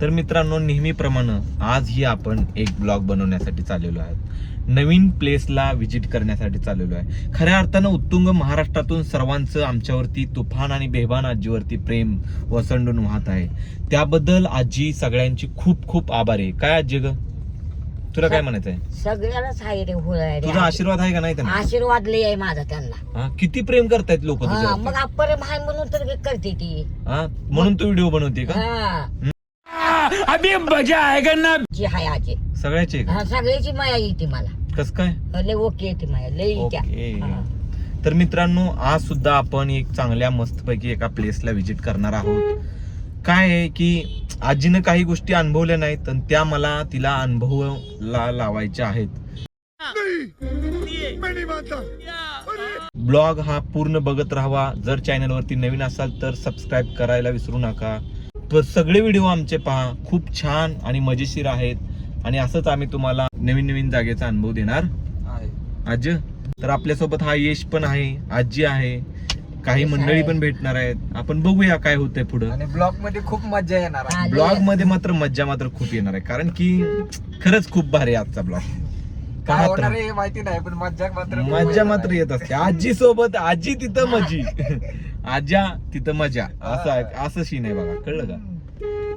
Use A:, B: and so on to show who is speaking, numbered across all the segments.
A: तर मित्रांनो नेहमीप्रमाणे आजही आपण एक ब्लॉग बनवण्यासाठी चाललेलो आहोत. नवीन प्लेसला व्हिजिट करण्यासाठी चाललेलो आहे. खऱ्या अर्थानं उत्तुंग महाराष्ट्रातून सर्वांचं आमच्यावरती तुफान आणि बेभान आजीवरती प्रेम वसंडून वाहत आहे. त्याबद्दल आजी सगळ्यांची खूप खूप आभार आहे. काय आजी ग? तुला काय म्हणायचं आहे
B: सगळ्यालाच रे.
A: तुझा आशीर्वाद आहे का नाही त्यांना?
B: आशीर्वाद लय आहे माझा त्यांना.
A: हा? किती प्रेम करतायत लोक
B: हा
A: तुझ्या
B: मग आपण म्हणून तर करते ती.
A: म्हणून तू व्हिडिओ बनवते का?
B: हा.
C: अभी मजा आएगा ना।
B: जी हाय आजी
A: सगळ्याचे आहे का?
B: हा सगळ्याची माया येते मला.
A: कस काय?
B: लय ओके येते माया लय
A: ओके. तर मित्रांनो आज सुद्धा आपण एक चांगल्या मस्तपैकी एका प्लेसला व्हिजिट करणार आहोत. काय आहे की आजीनं काही गोष्टी अनुभवल्या नाहीत आणि त्या मला तिला अनुभवला लावायच्या आहेत. ब्लॉग हा पूर्ण बघत राहावा. जर चॅनल वरती नवीन असाल तर सबस्क्राईब करायला विसरू नका. सगळे व्हिडिओ आमचे पहा. खूप छान आणि मजेशीर आहेत. आणि असंच आम्ही तुम्हाला नवीन नवीन जागेचा अनुभव देणार आज. तर आपल्यासोबत हा यश पण आहे आजी आहे. काही मंडळी. पण भेटणार आहेत. आपण बघूया काय होतंय पुढं.
D: आणि ब्लॉगमध्ये खूप मजा येणार आहे.
A: ब्लॉगमध्ये मात्र मज्जा मात्र खूप येणार आहे. कारण की खरंच खूप भारी आहे आजचा ब्लॉग.
D: काय होणार हे माहिती नाही पण मजा मात्र
A: मज्जा मात्र. येत असते. आजी सोबत आजी तिथं मजी. आजा तिथं मजा. असं आहे असं सीन आहे बघा. कळलं का?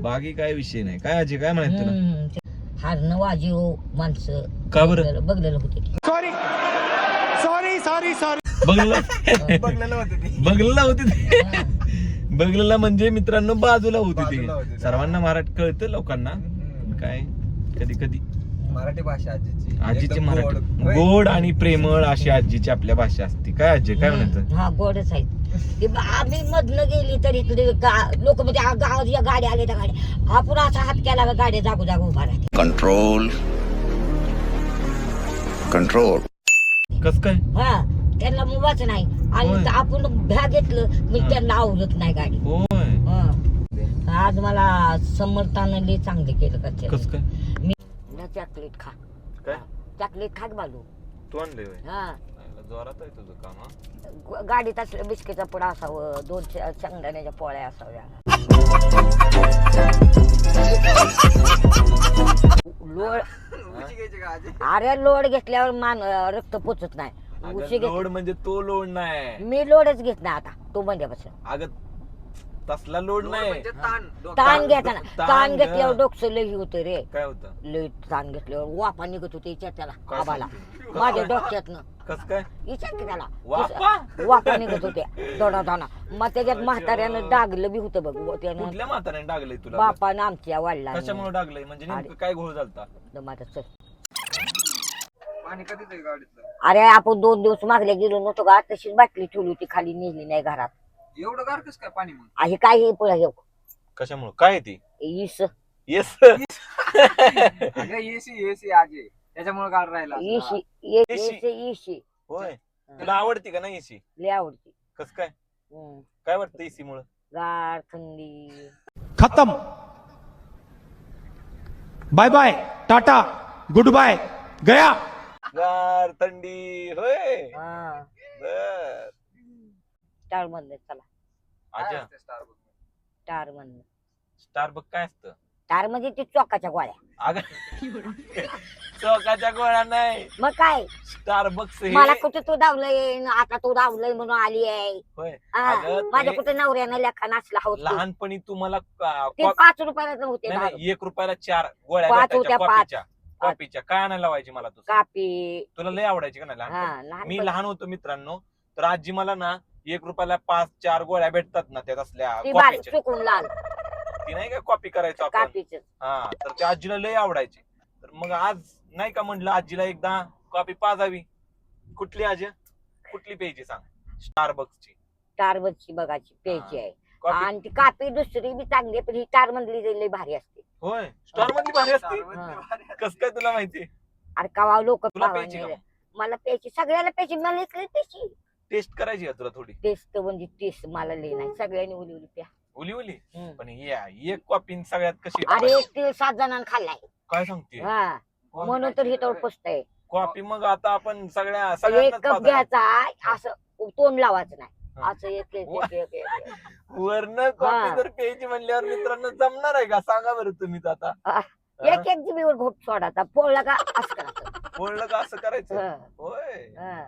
A: बाकी काय विषय नाही. काय आजी काय म्हणायचं तुला?
B: हारणं वाजीव माणसं.
A: का बरं?
B: बघलेलं- बघलेलं होते ते.
C: सॉरी सॉरी सॉरी सॉरी
A: बघलं
D: बघलेलं होतं ते.
A: बघलेला होती ते.
B: हा.
A: बघलेला म्हणजे मित्रांनो बाजूला होती
D: बाजूला होती.
A: ते
D: ते.
A: सर्वांना मराठी कळतं लोकांना. काय? कधी कधी
D: मराठी भाषा आजीची.
A: आजीची
D: एकदम
A: मराठी.
D: गोड.
A: गोड आणि प्रेमळ अशी आजीची आपल्या भाषा असते. काय आजी काय म्हणायचं?
B: हा गोडच आहे. ते ब- आम्ही मधनं गेली तर इकडे लोक म्हणजे आ- गावात या गाड्या आल्या त्या गाड्या. आपण असा हात केला का गाड्या जागो जागो उभा राहते.
E: Control. Control.
A: कस काय?
B: हा त्यांना मुवाच नाही.
A: होय.
B: आणि आपण भ्या घेतलं मी
A: हा.
B: त्यांना आवडत नाही गाडी.
A: होय.
B: हा. आज मला समर्थानं लय चांगलं केलं का ते.
A: कस काय?
B: मी चॉकलेट खा.
A: काय?
B: चॉकलेट खा बालू.
A: तू आणले
B: हा.
A: जोरात आहे तुझं काम हा?
B: ग- गाडीत असलं बिस्किटचा पुडा असावं दोन श- शेंगदाण्याच्या पोळ्या असाव्या. लोड
D: उशी घ्यायची का आजी?
B: अरे लोड घेतल्यावर मान अं, रक्त पोचत नाही.
A: अगं,
B: उशी घेत
A: लोड म्हणजे तो लोड नाही.
B: मी लोडच घेत नाही आता तो म्हणल्यापासून
A: अगं तसला लोड नाही.
D: म्हणजे ताण. डोकं.
B: ताण घ्यायचा ना
A: ताण.
B: घेतल्यावर डोकं लई होतं रे.
A: काय होतं?
B: लई ताण घेतल्यावर वापा निघत होते त्याला
A: काय
B: आबाला
A: सांगते?
B: माझ्या डोक्यातनं.
A: कस काय?
B: विचार की त्याला.
A: वापा?
B: वापा निघत होत्या दोडा दाना मग त्याच्यात म्हाताऱ्यानं डागलं बी होतं बघ. व त्यानं
A: कुठल्या म्हाताऱ्याने डागलंय तुला?
B: बापानं आमच्या वाढला
A: कशामुळे डागलंय? म्हणजे नेमकं काय घोळ झालता?
D: पाणी कधीच आहे गाडीतलं?
B: अरे आपण दोन दिवस मागल्या गेलो नव्हतो का? तशीच बाटली ठेवली होती. खाली नेली नाही घरात.
D: एवढं गार कस काय पाणी मग?
B: आहे काय हे पुढे घेऊ
A: कशामुळे? काय आहे ती?
B: ईस
A: येस.
D: अगं एसी एसी आजी. त्याच्यामुळे गार राहिला.
B: ईशी ईशी
A: होय. तुला आवडती का नाही एसी
B: लय आवडती.
A: कस काय?
B: हम्म.
A: काय वाटतं एसी मुळे
B: गार थंडी.
C: खत्म. Bye bye tata good bye गया.
A: गार थंडी होय.
B: हा.
A: बर.
B: स्टार मधनं चला.
A: आजा
B: स्टार मधनं
A: स्टारबक काय असतं?
B: स्टार म्हणजे ती चौकाच्या गोळ्या.
A: अगं चौकाच्या गोळ्या नाही.
B: मग काय?
A: स्टारबक्स
B: मला
A: हे.
B: कुठे तू धावलंय? न आता तू धावलंय म्हणून आली आहे
A: होय.
B: हा,
A: अगं,
B: माझ्या
A: ते
B: कुठे नवऱ्यानं लेखा नाचला होत?
A: लहानपणी तुम्हाला का-
B: ते
A: कॉ-
B: पाच रुपयाला होते
A: नाही,
B: दहा
A: नाही, एक रुपयाला चार गोळ्या
B: पाच
A: भेटायच्या
B: होत्या, पाच.
A: कॉफीच्या काय आणायला लावायची मला तू
B: कापी.
A: तुला लय आवडायची का नाही
B: हा
A: लहान मी लहान होतो मित्रांनो तर आजी मला ना एक रुपयाला पाच चार गोळ्या भेटतात ना त्यात असल्या
B: ती बारीक
A: कॉफीच्या
B: चुकून लाल.
A: ती नाही का कॉपी करायचो आपण?
B: कापीच
A: हा तर त्या आजीला लय आवडायची. तर मग आज नाही का म्हणलं आजीला एकदा कॉपी पाजावी. कुठली आजी? कुठली प्यायची सांग? स्टारबक्सची
B: टारबरची बघाची प्यायची आहे.
A: कॉफी
B: आणि ती कापी दुसरी बी चांगली आहे, पण ही टार मधली जी लई भारी असते.
A: होय? स्टार मधली भारी असते. कस काय तुला माहिती?
B: अरे कवा लोक
A: तुला प्यायची का
B: मला प्यायची सगळ्याला प्यायची मला इकडे प्यायची?
A: टेस्ट करायची का तुला थोडी?
B: टेस्ट म्हणजे टेस्ट मला लई नाही. सगळ्यांनी उली उली प्या.
A: ओली ओली
B: हम्म.
A: पण या एक कॉपी सगळ्यात कशी
B: अरे एक ते सात जणांना खाल्लाय.
A: काय सांगते?
B: हा. म्हणून तर हे तर पुसतय
A: कॉफी मग आता आपण सगळ्या
B: एक कप. घ्यायचा असं तोंड लावायचं नाही.
A: हा.
B: असं एक एक एक एक- एक-
A: वर्ण कॉफी
B: हा.
A: जर प्यायची म्हणल्यावर मित्रांनो जमणार आहे का? सांगा बरं तुम्हीच आता.
B: हा. एक एक जीबीवर घोट सोडायचा पोळला का असं करायचं.
A: बोललं का असं करायचं?
B: हं,
A: होय.
B: हं.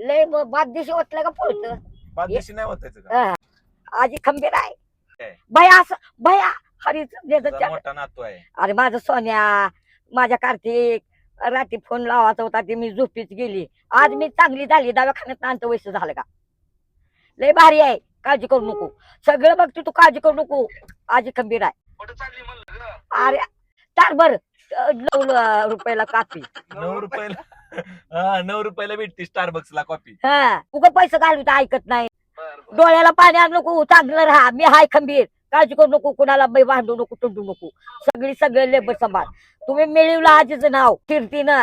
B: लय ब- बाद दिवशी ओतलं का पोळत
A: पाचदिशी नाही होतायचं का?
B: आजी खंबीर आहे.
A: काय?
B: भया असं भया! हरी
A: तुझा मोठा नातू आहे.
B: अरे माझं सोन्या माझ्या कार्तिक रात्री फोन लावायचा होता ते मी झोपीच गेली. आज मी चांगली झाली दवाखान्यात आणतो वैस झालं का? लय भारी आहे. काळजी करू नको. सगळं बघते तू काळजी करू नको. आजी खंबीर आहे. अरे तार बर नऊ ल- रुपयाला कापी.
A: नऊ रुपयाला? हा नऊ रुपयाला भेटते स्टारबक्स ला कॉफी
B: हा उगा पैसे घालू तर ऐकत नाही. डोळ्याला पाणी आणू नको चांगलं राहा मी हाय खंबीर. काळजी करू नको कुणाला बाई भांडू नको टुंडू नको. सगळी सगळे लेबर सांभाळ. तुम्ही मिळवलं आजीचं नाव कीर्तीनं.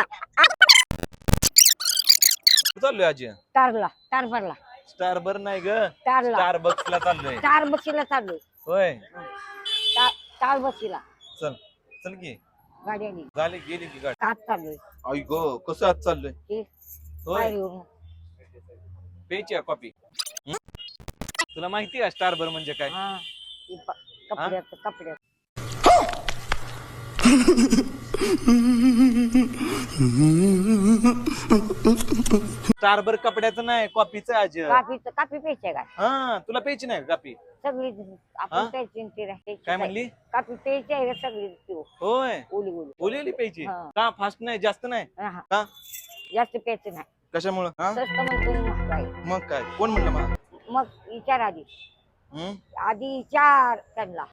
A: चाललोय आजी?
B: टारला टार भरला
A: स्टार बर नाही ग.
B: टारला
A: स्टारबक्स ला चाललोय.
B: टार चालू
A: होय.
B: टार बशीला
A: चल चल की.
B: गाडी आली
A: झाली गेली की गाडी?
B: कात चाललोय.
A: आई गो कसं आज चाललोय?
B: हे
A: होय.
B: पायरीवरून.
A: प्यायची आहे कॉफी तुला माहिती आहे स्टार बर म्हणजे काय?
B: हा हे प- कपड्यात
A: स्टार बर कपड्याचं नाही आहे आज
B: काफीचं काफी प्यायचे काय?
A: हा तुला प्यायची नाही का कॉफी
B: सगळी
A: हा?
B: आपण प्यायची आणि ती राहायची
A: काय म्हणली?
B: काफी प्यायची आहे सगळी पिऊ
A: होय.
B: ओली ओली.
A: ओलेली प्यायची
B: हा.
A: का फास्ट नाही जास्त नाही?
B: हा.
A: का?
B: जास्त प्यायचं नाही.
A: कशामुळं? हा?
B: स्वस्त म्हणतो महाग आहे.
A: मग काय? कोण म्हणलं मला
B: मग विचार आधी.
A: हम्म?
B: आधी विचार त्यांना.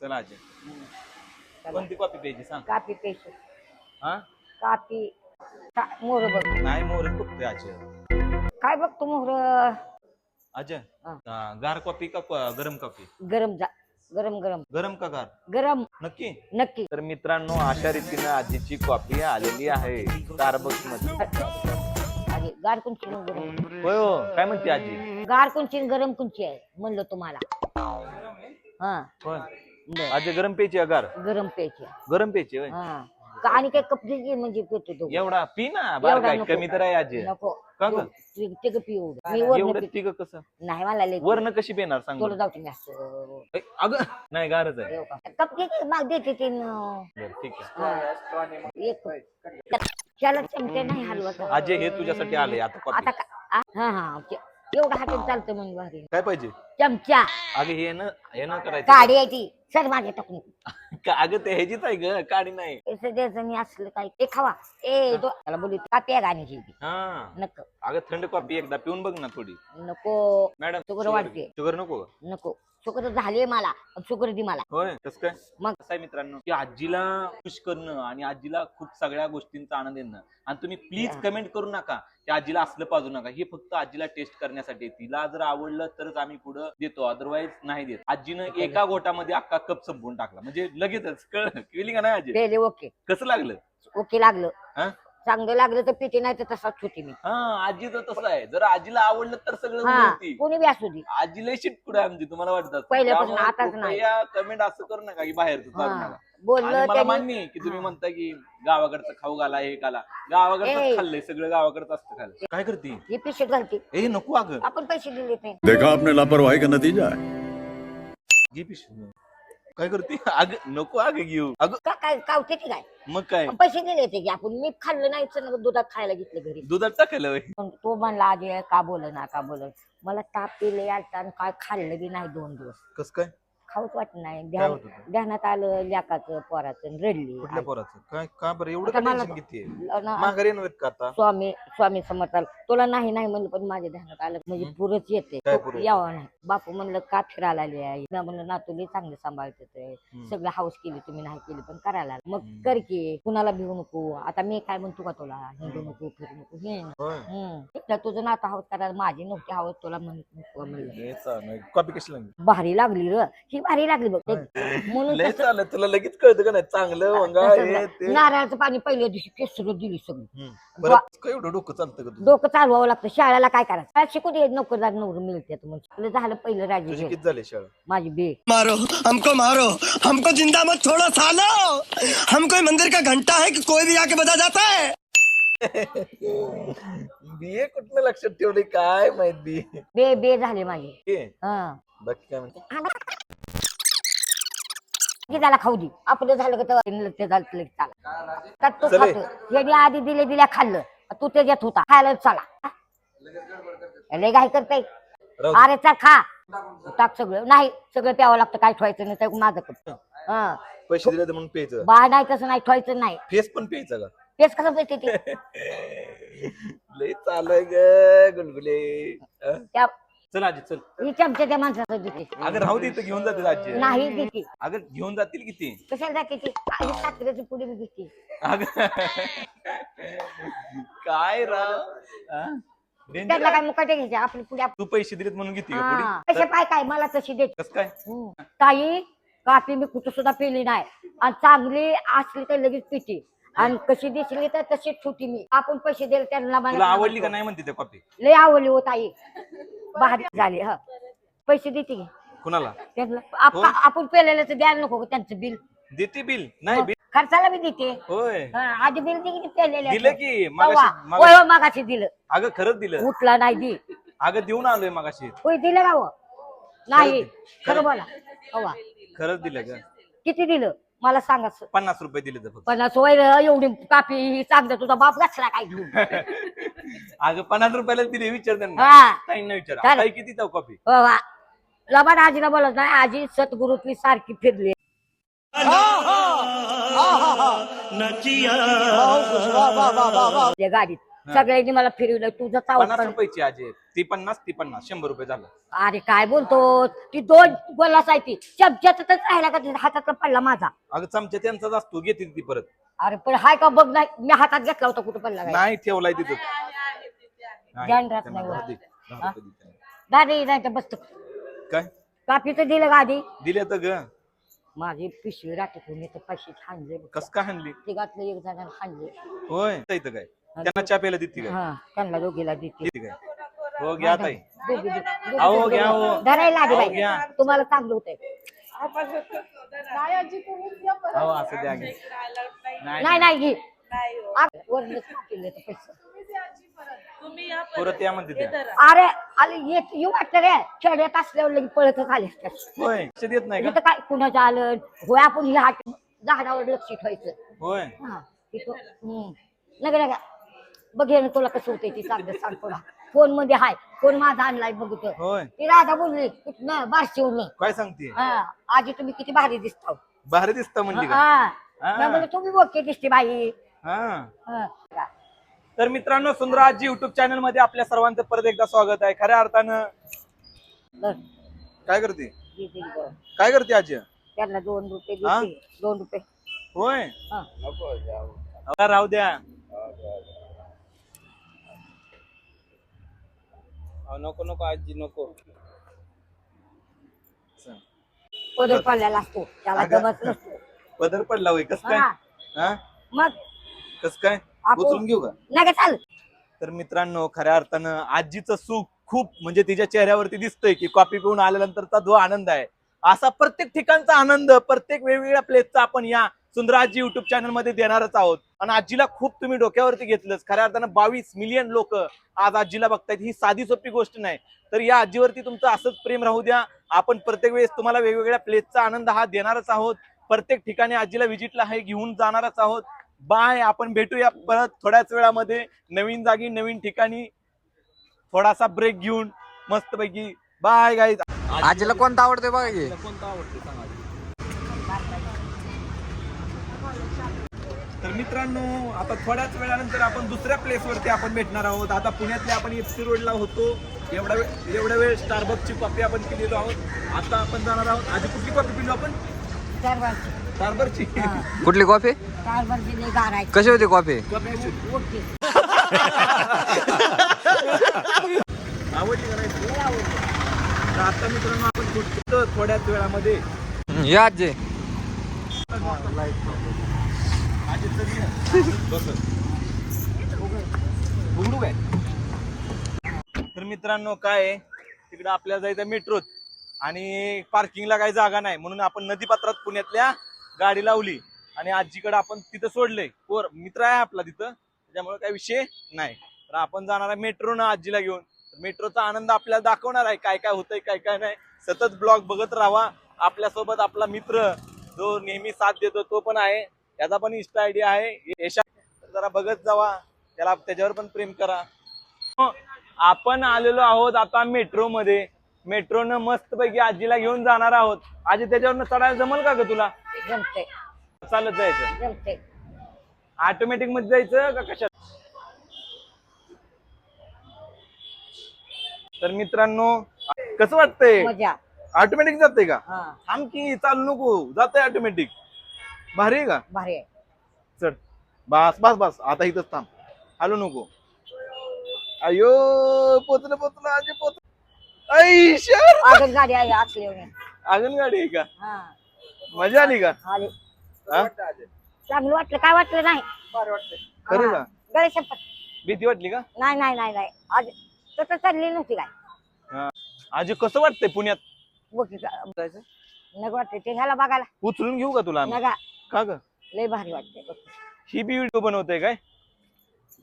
A: चला आजी
B: चला.
A: कोणती कॉफी प्यायची सांग.
B: काफी प्यायची
A: हा?
B: काफी का- मोर बघ.
A: नाही मोर बघतोय आजी
B: काय बघतो मोर
A: अजय
B: हा.
A: हा, गार कॉफी का क- गरम कॉफी
B: गरम जा. गरम गरम.
A: गरम का गार?
B: गरम.
A: नक्की?
B: नक्की.
A: तर मित्रांनो अशा रीतीनं आजीची कॉफी आलेली आहे. स्टारबक्समध्ये
B: अरे गार कुंची गरम?
A: होय हो काय म्हणते आजी?
B: गार कुंची आणि गरम कुंची आहे? म्हणलं तुम्हाला. हा.
A: होय. आजी गरम प्यायची आहे गार
B: गरम प्यायची आहे.
A: गरम प्यायची होय?
B: हा. का आणि काय कपडे म्हणजे पितो तो.
A: एवढा पी ना बार
B: एवढा
A: काय
B: नको.
A: कमी तर आहे आजी.
B: नको.
A: का ग?
B: ते ग पिऊ. मी वरण
A: एवढं
B: पितो.
A: तिघ कसं?
B: नाही मला लय
A: वर्ण कशी पेणार सांग
B: तुला
A: बरं.
B: जाऊ तुम्ही असं.
A: ए, अगं नाही गारच आहे.
B: येऊ का? कप देते माग देते ते न.
A: बरं, ठीक आहे.
B: हा. एक त्याला चमचे नाही
A: आजी हे तुझ्यासाठी आले आता
B: आता का- आ- हा हा. एवढं हातात चालतं मग भारी.
A: काय पाहिजे?
B: चमचा.
A: अगं हे न हे न करायचं.
B: गाडी आहे ती. सर माझ्या टाकून.
A: का- अगं ते ह्याचीच आहे ग काडी नाही.
B: द्यायचं मी असलं काय ते खावा. ए दो त्याला बोलू का प्या गाण्याची ती
A: हा.
B: नको.
A: अगं थंड कॉफी एकदा पिऊन बघ ना थोडी.
B: नको.
A: मॅडम
B: शुगर वाढते.
A: शुगर नको?
B: नको. शुगर झाले मला दे मला.
A: होय कस काय?
B: मग?
A: कसं आहे मित्रांनो? की आजीला खुश करणं आणि आजीला खूप सगळ्या गोष्टींचा आनंद देणं. आणि तुम्ही प्लीज. कमेंट करू नका की आजीला असलं पाजू नका. हे फक्त आजीला टेस्ट करण्यासाठी. आहे. तिला जर आवडलं तरच आम्ही पुढे देतो. अदरवाईज नाही देत. आजीनं एका गोटामध्ये अख्खा कप संपवून टाकला. म्हणजे लगेचच कळलं. केली का नाही आजी?
B: ओके.
A: कसं लागलं?
B: ओके लागलं.
A: हा?
B: चांगलं लागलं तर पिते नाही तर तसाच छोटी मी.
A: हा आजीचं तसं आहे. जर आजीला आवडलं तर सगळं
B: हा
A: होती
B: कोणी बी असू दे.
A: आजीला शिट पुढे आमची तुम्हाला वाटत?
B: पहिल्यापासून आताच नाही.
A: कमेंट असं करू नका की बाहेरचं चालू
B: हा.
A: नका.
B: बोललं
A: मला
B: त्यांनी
A: मान्य आहे की तुम्ही
B: हा.
A: म्हणता की गावाकडचं खाऊ घाला हे घाला. गावाकडचं
B: ए.
A: खाल्लंय सगळं गावाकडचं असतं खाल्लं काय करते?
B: हे पिशट घालते.
A: ए नको अगं
B: आपण पैसे दिले ते
E: देखा आपने लापरवाही का नतीजा है?
A: पिशवी. काय करते? अगं नको अगं घेऊ. अगं
B: का काय कावते की काय
A: मग काय?
B: पैसे दिले ते की आपण मी खाल्लं नाही तर दुधात खायला घेतलं घरी.
A: दुधात टाकायला.
B: पण तो म्हणला आजी का बोल ना का बोल मला ताप पिले आलता आणि काय खाल्लं बी नाही दोन दिवस.
A: कस काय?
B: खाऊच वाटत नाही
A: काय
B: ध्यान
A: होत होतं?
B: ध्यानात आलं लेकाचं पोराचं रडली
A: कुठल्या पोराचं काय का बरं एवढं
B: आता
A: का
B: मला-
A: टेन्शन घेते
B: न-
A: माघारी येणार आहेत का आता
B: स्वामी स्वामी समर्थाला तुला नाही नाही म्हणलं पण माझ्या ध्यानात आलं म्हणजे
A: हम्म.
B: पुरच येते
A: काय पुरं येते?
B: यावं नाही बापू म्हणलं का फिरायला आली आहे मी म्हणलं नातुली चांगले सांभाळते ते
A: हम्म.
B: सगळं हाऊस केली तुम्ही नाही केली पण करायला आलं. मग
A: हम्म.
B: कर की कुणाला भिवू नको आता मी काय म्हणतो का तुला
A: हम्म.
B: नको फिरू नको हे नाही.
A: होय
B: हम्म. तुझं नातं हाऊस करायला माझी नव्हती हाऊस तुला म्हणत नको म्हणलं
A: लय चाललंय. कॉपी कशी लागली
B: भारी लागली र ही भारी लागली बघ. म्हणून
A: लय तुला लगेच कळतं का नाही? चांगलं वंगा हे. ते.
B: नारळाचं पाणी पहिल्या दिवशी केसर दिली सगळी.
A: हम्म. परत काय एवढं डोकं चालतं का तुझं?
B: डोकं चालवावं लागतं. शाळेला काय करायचं? शाळेत शिकू दे नोकरदार नोकरी मिळते तर मग आपलं झालं पहिलं
A: तुझी
B: राजी
A: किती झाले शाळा?
B: माझी बे
F: मारो हमको मारो हमको जिंदा मत छोड़ो सालो। हम कोई मंदिर का घंटा है कि कोई भी आके बजा जाता है?
A: बी कुठलं लक्षात ठेवले काय माहीत बी
B: बे बे झाले माझे.
A: हे,
B: हा.
A: बाकी काय म्हणते?
B: की त्याला खाऊ दे. आपलं झालं का तेव्हा ते झालं की चाला. तर तो
A: चले.
B: खातो याने आधी दिले दिल्या खाल्लं. तू त्याच्यात होता. खायला चला. लय काय करताय.
A: राहू दे.
B: अरे चल खा. टाक सगळं. नाही सगळं प्यावं लागतं. काय ठेवायचं नाही तर माझं हं.
A: पैसे दिले तर म्हणून प्यायचं.
B: बाळ नाही तसं नाही ठेवायचं नाही.
A: फेस पण प्यायचं का?
B: तेच कसं पाहिजे ते?
A: लय चालू आहे ग गुलगुले. अं?
B: त्या
A: चल आजी चल.
B: ही चमच्या त्या माणसाचं देते
A: अगं राहू दे इथं घेऊन जाते आजी.
B: नाही देते
A: अगं घेऊन जातील किती?
B: कशाला जाते ती आणि साखरेची पुडी बी देते
A: अगं. काय राव
B: काय. मुकाटे घ्यायचे? आपली पुढे
A: तू पैसे दिलेत म्हणून घेते का. पुढे?
B: कसे पाय काय? मला तशी देते.
A: कस काय.
B: ताई काफी मी कुठं सुद्धा पिली नाही. आणि चांगली असली तर लगेच पिते. आणि कशी दिसली तर तशीच ठुती मी. आपण पैसे दिले त्यांना मला
A: आवडली का नाही म्हणते त्या कॉपी
B: लय आवडली हो ताई. भारी झाली हा. पैसे देते की?
A: कुणाला?
B: त्यांना. आप-
A: हो.
B: आपण पेलेलं तर द्यायला नको का त्यांचं बिल.
A: देते बिल? नाही बिल?
B: खर्चाला बी देते.
A: होय.
B: हा, आधी बिल दे की पेलेलं
A: दिलं की
B: होय
A: मगाशी
B: मागाशी दिलं.
A: अगं खरंच दिलं.
B: उठला नाही दे
A: अगं देऊन आलोय मगाशी.
B: होय दिलं का हो? नाही.
A: खरं-
B: खरं बोला. हवा
A: खरंच दिलं ग.
B: किती दिलं? मला सांगा सर.
A: पन्नास रुपये दिले तर फक्त.
B: पन्नास एवढी कापी ही सांगता तुझा बाप गचला काय घेऊन
A: अगं पन्नास रुपयाला दिले विचार त्यांना.
B: हा.
A: ताईंना विचार.
B: चालेल.
A: ताई किती जाऊ कॉपी?
B: हो, वा. लबाड आजीला बोलत नाही आजी सतगुरुतली सारखी फिरली. गाडीत. सगळ्यांनी मला फिरवलं. तुझं
A: पन्नास रुपयाची आजी. ती पन्नास ती पन्नास. शंभर रुपये झालं.
B: अरे काय बोलतो? ती दोन गोलास आहे ती. चमच्यातच राहिला का तिच्या हातातला पडला माझा?
A: अगं चमचा त्यांचाच असतो. घेते ती परत.
B: अरे पण हाय का बघ नाही. मी हातात घेतला होता कुठं पडला काय?
A: नाही ठेवलाय तिथं. नाही,
B: ध्यान राहत
A: त्यांना
B: नाही.
A: दे, त्यांना.
B: दादी नाही तर बसतो.
A: काय?
B: कापीचं दिलं
A: दिले तर ग.
B: माझी पिशवी राखून येते पैसे हाणले.
A: कस काय हाणली?
B: तिघातलं एक जण हाणले.
A: होय. इथं काय? त्यांना चहा प्यायला देते काय
B: हा त्यांना दोघीला देते
A: देते काय हो घ्या ताई.
B: दोघी-
A: अहो, घ्या, हो.
B: धरायला आली
A: अहो,
B: बाई.
A: घ्या.
B: तुम्हाला चांगलं होतंय.
A: हो असं द्या घे.
B: नाही नाही घे. आ- वरनं टाकलेलं ते पैसे.
A: परत. या म्हणते त्या.
B: अरे आले येत येऊ वाटतं रे. खेड्यात असल्यावर लगे पळतच आले असतात.
A: होय लक्ष देत नाही
B: इथं काय कुणाचं आलं? होय आपण ह्या झाडावर लक्ष ठेवायचं.
A: होय.
B: हा हम्म. नका नका बघ हे ना तुला कसं होतंय ती सांग सांग थोडा फोनमध्ये हाय फोन माझा आणलाय बघतो.
A: होय.
B: ती राधा बोलली कुठनं? बारशिवलं
A: काय सांगते?
B: हा आजी तुम्ही किती भारी दिसता
A: भारी दिसत म्हणली का?
B: हा
A: हा.
B: मी म्हणलं, तुम्ही बोके दिसते बाई.
A: हा.
B: हा.
A: तर मित्रांनो सुंदराजी युट्यूब चॅनलमध्ये आपल्या सर्वांचं परत एकदा स्वागत आहे. खऱ्या अर्थानं
B: बरं,
A: काय करते?
B: दे- दे बरं.
A: काय करते आजी?
B: त्यांना दोन रुपये
A: हा?
B: देते दोन रुपये.
A: होय.
B: हा.
A: आता राहू द्या.
D: नको नको आजी नको.
B: पदर पडलेला असतो. त्याला
A: अगं.
B: जमत नसतो.
A: पदर पडला होय कस काय?
B: हा.
A: हा?
B: मग?
A: कस काय?
B: आपण-
A: उचलून घेऊ का?
B: नका चाल.
A: तर मित्रांनो खऱ्या अर्थानं आजीचं सुख खूप म्हणजे तिच्या चेहऱ्यावरती दिसतंय की कॉफी पिऊन आल्यानंतरचा जो आनंद आहे. असा प्रत्येक ठिकाणचा आनंद प्रत्येक वेगवेगळ्या प्लेसचा आपण या सुंदर आजी युट्यूब चॅनलमध्ये देणारच आहोत. आणि आजीला खूप तुम्ही डोक्यावरती घेतलंच खऱ्या अर्थानं बावीस मिलियन लोक आज आजीला बघतायत. ही साधी सोपी गोष्ट नाही. तर या आजीवरती तुमचं असंच प्रेम राहू द्या. आपण प्रत्येक वेळेस तुम्हाला वेगवेगळ्या प्लेसचा आनंद हा देणारच आहोत. प्रत्येक ठिकाणी आजीला व्हिजिटला हे घेऊन जाणारच आहोत. बाय आपण भेटूया परत थोड्याच वेळामध्ये. नवीन जागी नवीन ठिकाणी. थोडासा ब्रेक घेऊन मस्तपैकी. बाय गाईज
D: आजीला कोणता आवडतोय बघा की?
A: तर मित्रांनो आता थोड्याच वेळानंतर आपण दुसऱ्या प्लेस वरती आपण भेटणार आहोत. आता पुण्यातल्या आपण एफसी रोडला होतो. एवढा वेळ एवढा वेळ स्टारबकची कॉफी आपण पिलेलो आहोत. आता आपण जाणार आहोत. आधी कुठली कॉफी पिलो आपण?
B: चार बारची
A: स्टारबकची
D: कुठली कॉफी
B: चार बारची लई गार आहे.
D: कशी होती कॉफी
A: कॉफी
B: ओके
A: आवडली का नाही? तर आता मित्रांनो आपण भेटतो थोड्याच वेळामध्ये?
D: या आजी
A: आधी चल ये. बस. उघडू काय तर मित्रांनो काय आहे, तिकडं आपल्याला जायचं मेट्रोत आणि पार्किंगला काही जागा नाही म्हणून आपण नदीपात्रात पुण्यातल्या गाडी लावली. आणि आजीकडे आपण तिथं सोडलंय. पोर मित्र आहे आपला तिथं. त्याच्यामुळे काही विषय नाही. तर आपण जाणार आहे मेट्रो ना आजीला घेऊन. मेट्रोचा आनंद आपल्याला दाखवणार आहे काय काय होतंय काय काय नाही. सतत ब्लॉग बघत राहा. आपल्यासोबत आपला मित्र जो नेहमी साथ देतो तो पण आहे. त्याचा पण इन्स्टा आयडी आहे. यशा जरा बघत जावा. त्याला त्याच्यावर पण प्रेम करा. हो, आपण आलेलो आहोत आता मेट्रो मध्ये मेट्रोनं मस्त पैकी आजीला घेऊन जाणार आहोत. आजी त्याच्यावरनं चढायला जमल का ग तुला?
B: जमते
A: चालत जायचं.
B: जमते
A: ऑटोमॅटिकमध्ये जायचं का कशात? तर मित्रांनो कसं वाटतंय?
B: मजा.
A: ऑटोमॅटिक जाते का?
B: हा.
A: थांब की चालू नको. जाते ऑटोमॅटिक भारी आहे का?
B: भारी आहे.
A: चढ बस बस बस. आता इथंच थांब. हॅलो नको. अयो पोचलं पोचलं आजी पोच ऐशर
B: गाडी आहे असले
A: अंगणगाडी आहे का?
B: हा.
A: मजा आली का?
B: आले.
A: हा?
B: चांगलं वाटलं. काय वाटलं नाही?
A: खरं का?
B: गणेश शपथ.
A: भीती वाटली का?
B: नाही नाही नाही नाही. आज तसं चालली नव्हती काय?
A: हा. आजी कसं वाटतंय पुण्यात?
B: बघ नग वाटते ते ह्याला बघायला.
A: उचलून घेऊ का तुला आम्ही?
B: नगा.
A: का ग?
B: लय भारी वाटते.
A: ही बी व्हिडिओ बनवते काय?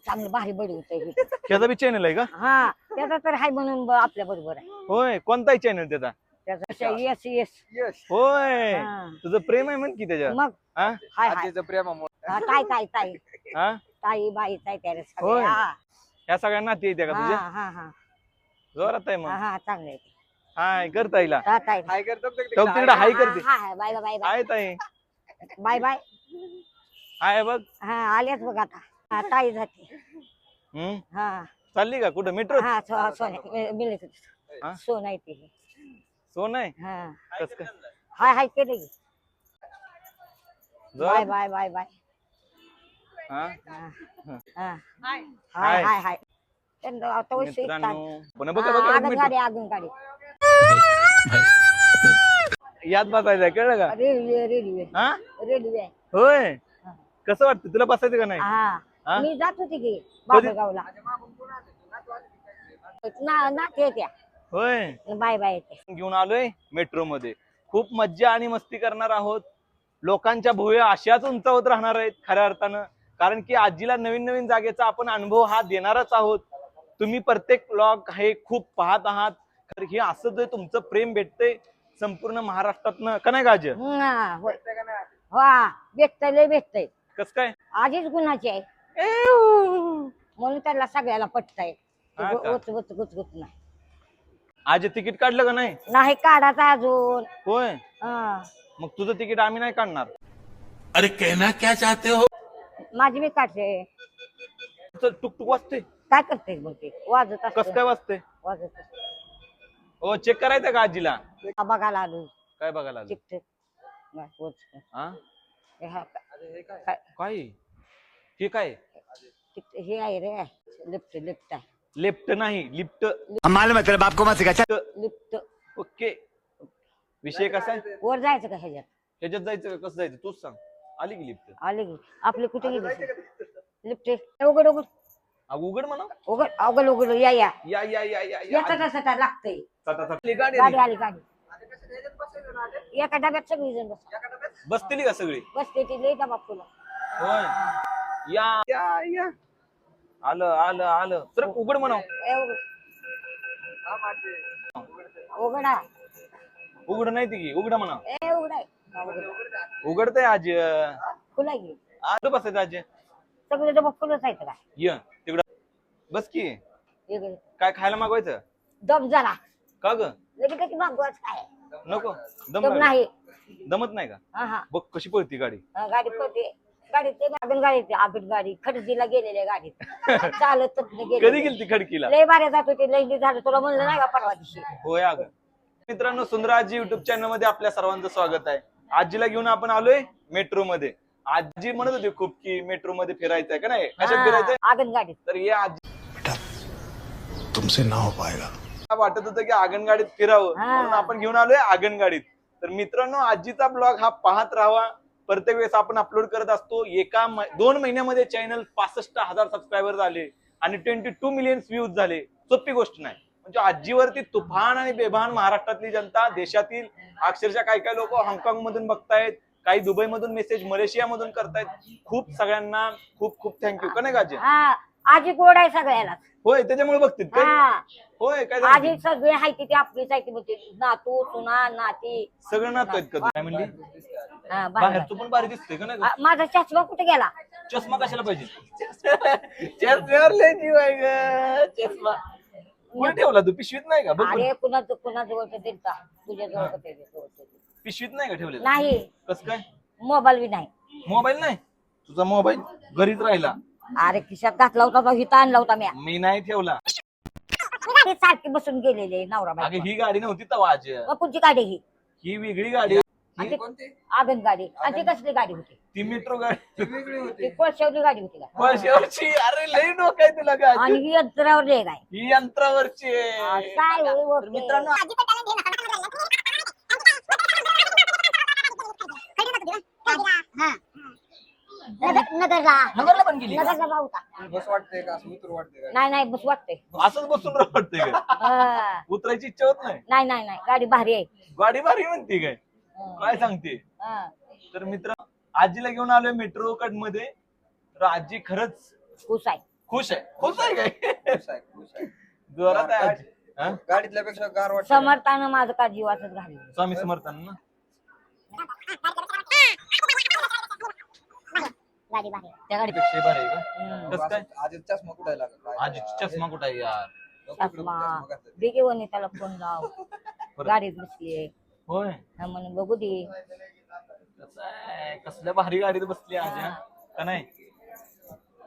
B: चांगलं भारी बडी होत
A: त्याचा बी चॅनल आहे का?
B: हा त्याचा तर हाय म्हणून ब- आपल्या बरोबर आहे.
A: होय कोणताही चॅनल त्याचा?
B: त्याचा येस येस
A: होय. तुझं प्रेम आहे म्हण की त्याच्यावर
B: मग?
A: हा?
B: हाय हाय.
D: आजीचं प्रेमामुळे
B: हा, ताई ताई ताई.
A: हा?
B: ताई बाई ताई त्याला सगळे.
A: होय.
B: हा
A: ह्या सगळ्यांना नाती येते का
B: हा
A: तुझ्या?
B: हा हा
A: जोरात आहे
B: हा
A: मग.
B: हा चांगलं आहे
A: हाय कर ताईला.
B: हा, ताई.
D: हाय करतो
A: तो?
D: तिकडे
A: हाय करते.
B: Bye bye bye.
A: हाय ताई.
B: Bye bye.
A: हाय बघ.
B: हा आल्याच बघ आता. हा, ताई जाते.
A: हम्म?
B: हा.
A: चालली का कुठं? मेट्रो
B: हा सो- सोन्या. मिळत
A: हा?
B: सोन आहे ते.
A: सोन आहे?
B: हा.
A: कस काय?
B: हाय हाय केले बाय
A: जोरात?
B: बाय बाय बाय
A: हा?
B: हा. हा.
A: हाय.
B: हाय हाय. हाय त्यांना आता वैसे
A: मित्रांनो पुन्हा बघा बघा metro.
B: गाडी आगन गाडी.
A: याद बसायचंय कळलं का?
B: Railway railway.
A: हा?
B: रेल्वे.
A: होय? कसं वाटतं? तुला बसायचं का नाही?
B: हा.
A: हा?
B: मी जात होती की ना नाते
A: होय?
B: बाय बाय येते
A: घेऊन आलोय मेट्रो मध्ये खूप मज्जा आणि मस्ती करणार आहोत. लोकांच्या भुवया अशाच उंचावत राहणार आहेत खऱ्या अर्थानं. कारण की आजीला नवीन नवीन जागेचा आपण अनुभव हा देणारच आहोत. तुम्ही प्रत्येक ब्लॉग हे खूप पाहत आहात. तर हे असं जे तुमचं प्रेम भेटतंय संपूर्ण महाराष्ट्रातनं का नाही गाज
B: हा, होय. वा भेटतय लय भेटतय.
A: कस काय?
B: आधीच गुन्हाची आहे. म्हणून त्याला सगळ्याला पटतय.
A: हा का?
B: उच उच गुच गुच नाही.
A: आज तिकीट काढलं का नाही?
B: नाही काढायचा अजून.
A: होय.
B: हा.
A: मग तुझं तिकीट आम्ही नाही काढणार.
E: अरे कहना क्या चाहते हो?
B: माझी मी काढते.
A: तुझं टुकटुक वाजते.
B: काय करते मग ते? वाजत
A: कस
B: असत
A: काय वाजते?
B: वाजत असतं.
A: हो चेक करायचं का आजीला?
B: हा, बघायला आलो.
A: काय बघायला आलं?
B: चिकट
A: हा?
B: काय?
A: काय? हे काय?
B: हे आहे रे. लिफ्ट लिफ्ट आहे.
A: लेफ्ट नाही लिफ्ट
F: मालूम है तेरे बाप को मत सिखा
B: लिफ्ट
A: ओके. विषय कसा? आहे
B: वर जायचं का ह्याच्यात?
A: ह्याच्यात जायचं का? कसं जायचं? तूच सांग. आली की लिफ्ट
B: आले की. आपले कुठे गेले? लिफ्ट उघड उघड.
A: उघड म्हणा.
B: उघड अवघड उघड. या या.
A: या या या या या.
B: येता सटा लागतंय.
A: चटा, चटा. गाडी
B: गाडी
A: आली.
B: आली गाडी. एका डब्यात सगळी जण बस
A: बसतेली का सगळी?
B: बसते ती लई डबा फुलं.
A: होय. या या या. आलं आलं आलं. तर उघड म्हणाव
B: ए, उघड. उघडा.
A: उघड नाही ती की उघड म्हणाव
B: ए उघडाय उघड.
A: उघडतंय आज.
B: फुलं आहे की.
A: आलं बसायचं आज.
B: सगळे डबा फुलंच आहेत का?
A: ये तिकडं बस की. काय खायला मागवायचं?
B: दम झाला.
A: का ग?
B: लगेच की मागवाच काय?
A: नको. दम
B: दम
A: लागला.
B: नाही.
A: दमत नाही का?
B: हा हा.
A: बघ कशी पळती गाडी.
B: हा, गाडी पळते. गाडी ते आगन गाडी ते आगन गाडी. खडजीला गेलेल्या गाडीत चालत
A: कधी
B: गेले
A: गेली ती खडकीला?
B: लय बाऱ्या जात होते लय झालं. तुला म्हणलं नाही का परवा दिवशी?
A: होय अगं. मित्रांनो सुंदराजी युट्यूब चॅनलमध्ये आपल्या सर्वांचं स्वागत आहे. आजीला घेऊन आपण आलोय मेट्रो मध्ये आजी म्हणत होती खूप की मेट्रो मध्ये फिरायचंय का नाही? कशात फिरायचंय?
B: गाडीत
A: तर ये आजी
E: तुमसे ना हो पाएगा
A: वाटत होतं की आगनगाडीत फिरावं. म्हणून आपण घेऊन आलोय आगनगाडीत तर मित्रांनो आजीचा ब्लॉग हा पाहत राहावा प्रत्येक वेळेस आपण अपलोड करत असतो. एका दोन महिन्यामध्ये चॅनल पासष्ट हजार सबस्क्रायबर झाले आणि ट्वेंटी टू मिलियन व्ह्यूज झाले. सोपी गोष्ट नाही. म्हणजे आजीवरती तुफान आणि बेभान महाराष्ट्रातली जनता देशातील अक्षरशः काही काही लोक हाँगकाँग मधून बघतायत काही दुबई मधून मेसेज मलेशिया मधून करतायत. खूप सगळ्यांना खूप खूप थँक्यू का नाही का आजी
B: हा. आजी गोड आहे सगळ्याला.
A: होय त्याच्यामुळे बघतील. काय
B: हा.
A: होय काय
B: आजी? सगळी आहे ती आपलीच आहे ती म्हणते नातू सुना नाती.
A: सगळं नातं आहेत का? काय म्हणली?
B: हा, बाहेर.
A: बाहेर. तू पण भारी दिसतोय का नाही
B: आ, माझा चष्मा कुठे गेला?
A: चष्मा कशाला पाहिजे? चष्म्यावर लय जीव आहे ग चष्मा. कुठे ठेवला तू? पिशवीत नाही का? बघ बरं.
B: अरे कुणाचं कुणाजवळ तुझ्या जवळ
A: पिशवीत नाही का ठेवलेला?
B: नाही.
A: कस काय?
B: मोबाईल बी नाही.
A: मोबाईल नाही? तुझा मोबाईल घरीच राहिला.
B: अरे खिशात घातला होता तो हिता आणला होता मी
A: मी नाही ठेवला.
B: ते सारखी बसून गेलेले नवरा
A: अगं
B: बायको
A: ही गाडी नव्हती तवा आज.
B: मग कोणची गाडी ही?
A: ही वेगळी गाडी
B: आणि ती
D: कोणती?
B: आगन गाडी. आणि ती कसली गाडी होती?
A: ती मेट्रो गाडी.
D: ती वेगळी होती.
B: ती कोळशावली गाडी होती का?
A: पैशावरची अरे लई डोक आहे तुला
B: आणि
A: गाडी
B: ही यंत्रावर लेग आहे
A: ही यंत्रावरची आहे.
B: काय होय
A: तर
B: ओके.
A: मित्रांनो
B: नगर- नगरला.
A: नगरला पण गेली का?
B: नगरला भाऊ होता.
D: बस वाटते का? असं उतर वाटते का?
B: नाही नाही बस वाटतंय
A: असंच बसून
B: हा.
A: उतरायची इच्छा होत नाही?
B: नाही नाही नाही. गाडी भारी आहे.
A: गाडी भारी म्हणते काय. काय सांगते?
B: हा.
A: तर मित्र आजीला घेऊन आलोय मेट्रो कटमध्ये तर आजी खरंच
B: खुश आहे.
A: खुश आहे. खुश आहे काय?
D: खुश आहे, खुश आहे.
A: जोरात आहे आजी. हा?
D: गार वाटत.
B: समर्थानं माझं का जीवाचंच घाललं
A: स्वामी समर्थांना
B: गाडी भारी. आहे.
A: त्या गाडीपेक्षा हे आहे का?
B: हम्म.
A: कसं काय?
D: आज चष्मा कुठे लागला
A: आजी चष्मा कुठं आहे यार?
B: चष्मा. बेगे वनी त्याला फ़ोन लाव. गाडीत बसली
A: होय.
B: म्हणून बघू दे.
A: कसं आहे? कसल्या भारी गाडीत बसली आजी हा? का नाही?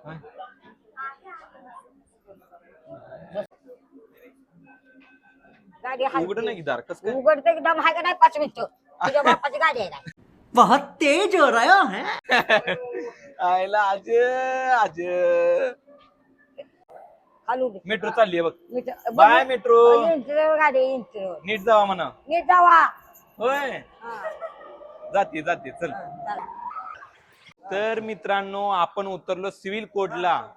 A: होय?
B: गाडी
A: उघड नाही की दार? कस काय?
B: उघडते एकदम हाय का नाही? पाच मिनिटं. तुझ्या बापाची गाडी आहे
G: बहुत तेज हो रहा है?
A: आयला आज आज.
B: खालू दे.
A: मेट्रो चालली बघ.
B: तर-
A: बाय
B: बघू.
A: मेट्रो
B: इंचवर गाडी आहे, इंचवर
A: नीट जावा म्हणा.
B: नीट जावा.
A: होय.
B: हा,
A: जाते जाते चल.
B: चला.
A: तर मित्रांनो आपण उतरलो सिव्हिल कोडला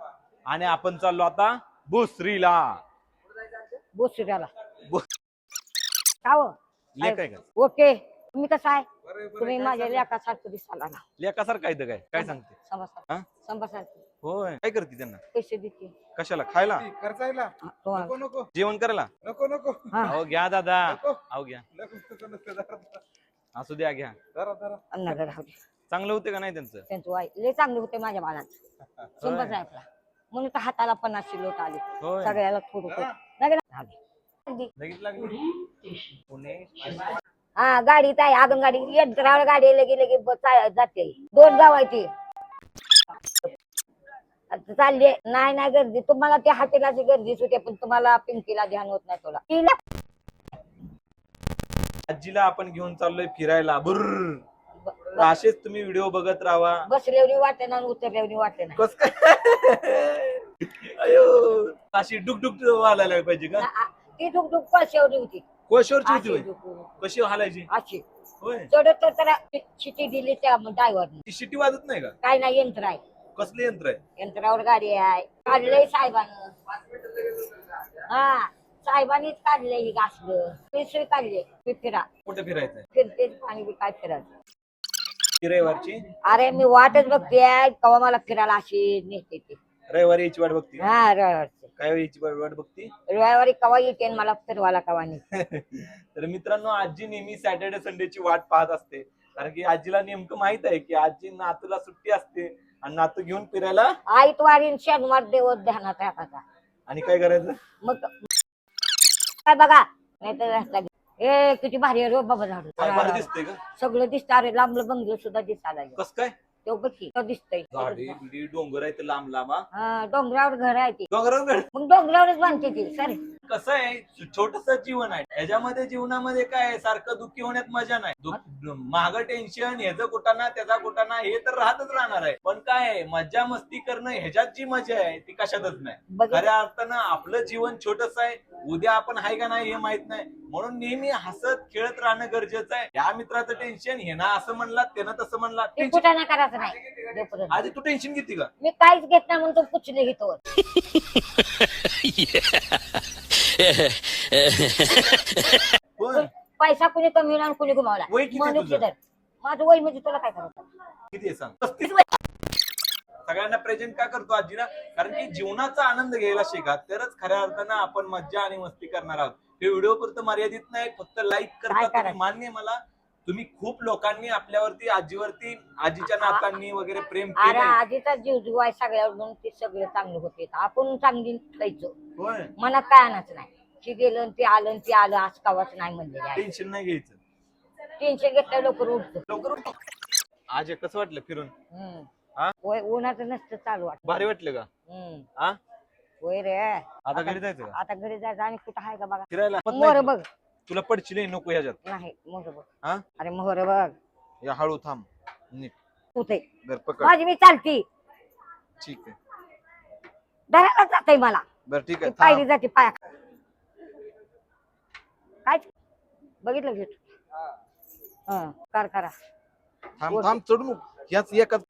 A: आणि आपण चाललो आता भोसरीला.
B: बोसुऱ्याला
A: बो-
B: का हो?
A: लेक आहे का?
B: ओके. तुम्ही कसं आहे? तुम्ही माझ्या लेकासारखं दिसायला ना
A: लेकासारखं आहे तर काय? काय सांगते? हा?
B: संभासारखं.
A: होय. काय करते त्यांना?
B: पैसे देते.
A: कशाला? खायला?
D: खर्चायला?
B: हा, तुम्हाला.
D: नको नको.
A: जेवण करायला?
D: नको नको.
B: हा,
A: अहो घ्या दादा.
D: नको.
A: अहो घ्या.
D: नको नको नको जरा
A: असू द्या घ्या.
B: राहू दे.
A: चांगलं होते का नाही त्यांचं?
B: त्यांचं वाई लय चांगले होते माझ्या आपला म्हणून तर हाताला पन्नासशे लोट आले.
A: होय.
B: सगळ्याला थोडं थोडं. नगर राहू दे.
A: लगेच लागली. पुणे.
B: हा गाडीत आहे. आगन गाडी यंत्रावर गाडी लगे लगे जाते. दोन गाव आहे ती. आता चालली. नाही नाही गर्दी. तुम्हाला त्या हॉटेलाची गर्दीच होते पण तुम्हाला पिंकीला ध्यान होत नाही तुला.
A: आजीला आपण घेऊन चाललोय फिरायला. बुर्र.
B: ब-
A: असेच तुम्ही व्हिडिओ बघत राहा.
B: बसल्यावरी वाटे ना आणि उतरल्यावरी वाटे नाही
A: कस काय? अयो. अशी डुक डुक वालायला पाहिजे का?
B: ती ठुक कळशेवरी होती?
A: कोशवरची होती होय? कशी हालायची?
B: अशी
A: होय.
B: चढत तर त्याला शिटी दिली त्या ड्रायव्हरने
A: ती शिटी वाजत नाही का?
B: काय नाही यंत्र आहे.
A: कसलं यंत्र आहे?
B: यंत्रावर गाडी आहे. काढलंय साहेबानं. हा साहेबांनीच काढलंय ही घासलं. पिशवी काढले. मी फिरा
A: कुठे फिरायचंय?
B: फिरते आणि बी काय फिरायचं
A: रविवारची?
B: अरे मी वाटच बघते. कवा मला फिरायला अशी नेते ती.
A: रविवारी यायची वाट बघती.
B: हा रविवारची.
A: काय यायची वाट बघती?
B: रविवारी कवा येते आणि मला फिरवायला कवा नाही.
A: तर मित्रांनो आजी नेहमी सॅटर्डे संडेची वाट पाहत असते. कारण की आजीला नेमकं माहीत आहे की आजी नातूला सुट्टी असते आणि नातू घेऊन फिरायला?
B: आईतवारी आणि शनिवार देव ध्यानात राखायचा
A: आणि काय करायचं?
B: मग काय बघा नाही तर रस्ता ए किती भारी आहे रो बाबा झाड.
A: काय भारी दिसतंय का?
B: सगळं दिसतं अरे लांबलं बंगलं सुद्धा दिसायला लागलं.
A: कस काय?
B: तो बघ की तो दिसतंय.
A: झाडी बिडी डोंगर आहे ते लांब लांब हा.
B: हा, डोंगरावर घर आहे ती.
A: डोंगरावर
B: मग डोंगरावरच बांधते ती सर.
A: कसं आहे? छोटस जीवन आहे. याच्यामध्ये जीवनामध्ये काय आहे, सारखं दुःखी होण्यात मजा नाही. माग टेन्शन ह्याचं कुठाना त्याचा कुठाना हे तर राहतच राहणार आहे. पण काय आहे, मज्जा मस्ती करणं ह्याच्यात जी मजा आहे ती कशातच नाही. खऱ्या अर्थानं आपलं जीवन छोटस आहे. उद्या आपण आहे का नाही हे माहीत नाही. म्हणून नेहमी हसत खेळत राहणं गरजेचं आहे. या मित्राचं टेन्शन हे ना असं म्हणला त्यानं तसं म्हणला
B: करायचं नाही.
A: आधी तू टेन्शन घेते का?
B: मी काहीच घेत नाही म्हणून तो पुचले घेतो पैसा कुणी कमी आणि कुणी घुमावला
A: वय किती आहे
B: म्हणून
A: तुझं?
B: किधर माझं वय म्हणजे तुला काय करायचं?
A: किती आहे सांग? पस्तीस. सगळ्यांना प्रेझेंट का करतो आजीना कारण की जीवनाचा आनंद घ्यायला शिका. तरच खऱ्या अर्थानं आपण मज्जा आणि मस्ती करणार आहोत. हे व्हिडिओ पुरतं मर्यादित नाही फक्त लाईक करता
B: काय
A: तुम्ही
B: करायचं?
A: मान्य आहे मला. तुम्ही खूप लोकांनी आपल्यावरती आजीवरती आजीच्या नातांनी वगैरे प्रेम
B: अरे
A: केलंय.
B: आधीचा जीव जीव आहे सगळ्यावर म्हणून ते सगळं चांगलं होते. आपण चांगली खायचो
A: होय.
B: मनात काय आणायचं नाही. ती गेलं आणि ते आलं आणि ते आलं आज कावाच नाही म्हणलेले आहे
A: टेन्शन नाही घ्यायचं.
B: टेन्शन घेतलं लवकर उठतो.
A: लवकर उठा. आज कसं वाटलं फिरून?
B: हम्म.
A: हा?
B: होय उन्हाचं नसतं चालू वाटत.
A: भारी वाटलं का. हा?
B: होय रे.
A: आता घरी जायचं का?
B: आता घरी जायचं आणि कुठं आहे का बघा?
A: फिरायला.
B: बघ.
A: तुला पडचिले नको ह्याच्यात.
B: नाही मोहर बघ.
A: हा?
B: अरे मोहर बघ.
A: या हळू थांब. नीट
B: कुठे
A: बर पकड.
B: माझी मी चालती.
A: ठीक आहे.
B: धरायला जाते मला.
A: बर ठीक
B: ती
A: आहे
B: पायरी
A: थांब.
B: जाते पाया. काय? बघितलं घेत हा. कर करा.
A: थांब थांब चढू याच एकाच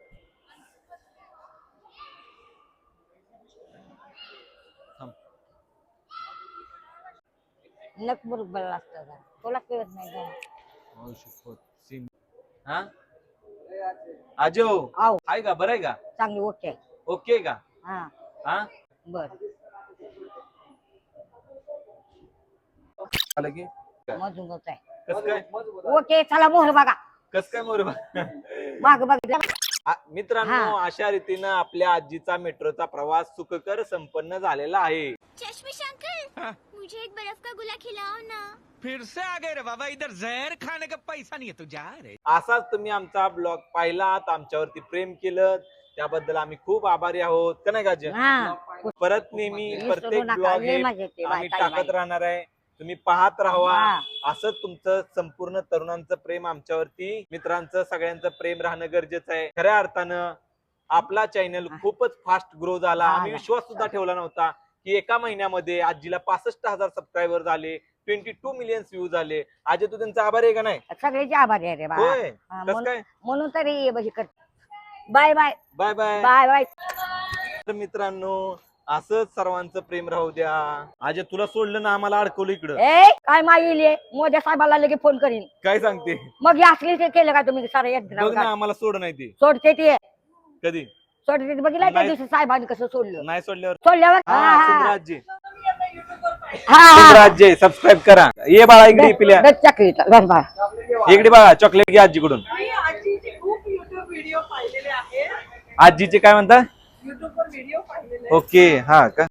B: नक बरोबर असतं जरा. तुला कळत नाही का
A: हो, शपथ. सीन. हा? आजो
B: आव.
A: आहे का? बरं आहे का?
B: चांगली ओके
A: ओके का?
B: हा.
A: हा?
B: बर.
A: आलं की?
B: मजूनच आहे.
A: कस काय?
B: ओके चला मोहर बघा.
A: कस काय मोर
B: माग बघितलं?
A: मित्रांनो अशा रीतीनं आपल्या आजीचा मेट्रोचा प्रवास सुखकर संपन्न झालेला आहे.
H: मुझे एक बर्फ का गोला खिलाओ ना
C: फिर से आ गए रे बाबा इधर जहर खाने का पैसा नहीं है तू जा रे
A: असाच तुम्ही आमचा ब्लॉग पाहिलात आमच्यावरती प्रेम केलं त्याबद्दल आम्ही खूप आभारी आहोत का नाही गाजे
B: हा
A: परत नेहमी प्रत्येक
B: नका.
A: ब्लॉग
B: लय
A: हे. आम्ही टाकत. राहणार आहे तुम्ही पाहत राहावा
B: हा.
A: असंच तुमचं संपूर्ण तरुणांचं प्रेम आमच्यावरती मित्रांचं सगळ्यांचं प्रेम राहणं गरजेचं आहे खऱ्या अर्थानं आपला चॅनल खूपच फास्ट ग्रो झाला
B: हा,
A: आम्ही. विश्वास सुद्धा ठेवला नव्हता की एका महिन्यामध्ये आजीला पासष्ट हजार सबस्क्रायबर झाले ट्वेंटी टू मिलियन व्ह्यू झाले. आज तू त्यांचा आभार आहे का नाही?
B: सगळ्याची आभारी आहे रे बा
A: होय.
B: हा,
A: कस
B: म्हणून
A: काय?
B: म्हणून तरी कर bye bye.
A: Bye bye.
B: Bye bye.
A: तर मित्रांनो असंच सर्वांचं प्रेम राहू द्या. आज तुला सोडलं ना आम्हाला अडकवलं इकडं.
B: ए काय मागिले मोद्या साहेबाला लगे फोन करीन.
A: काय सांगते?
B: मग हे असली ते केलं का तुम्ही? सारं एक
A: बघ ना आम्हाला सोड नाही ते.
B: सोडते ते.
A: कधी?
B: सोडते बघितलं त्या
A: नाही.
B: दिवशी साहेबांनी कसं सोडलं.
A: नाही सोडल्यावर
B: सोडल्यावर हा,
A: हा
B: हा, हा, हा.
A: सुमराज्य सबस्क्राईब करा. ये बाळा इकडे पिल्या.
B: इथं, बस.
A: इकडे बघा चॉकलेट घे आजीकडून. आजीचे काय म्हणता? ओके हा का?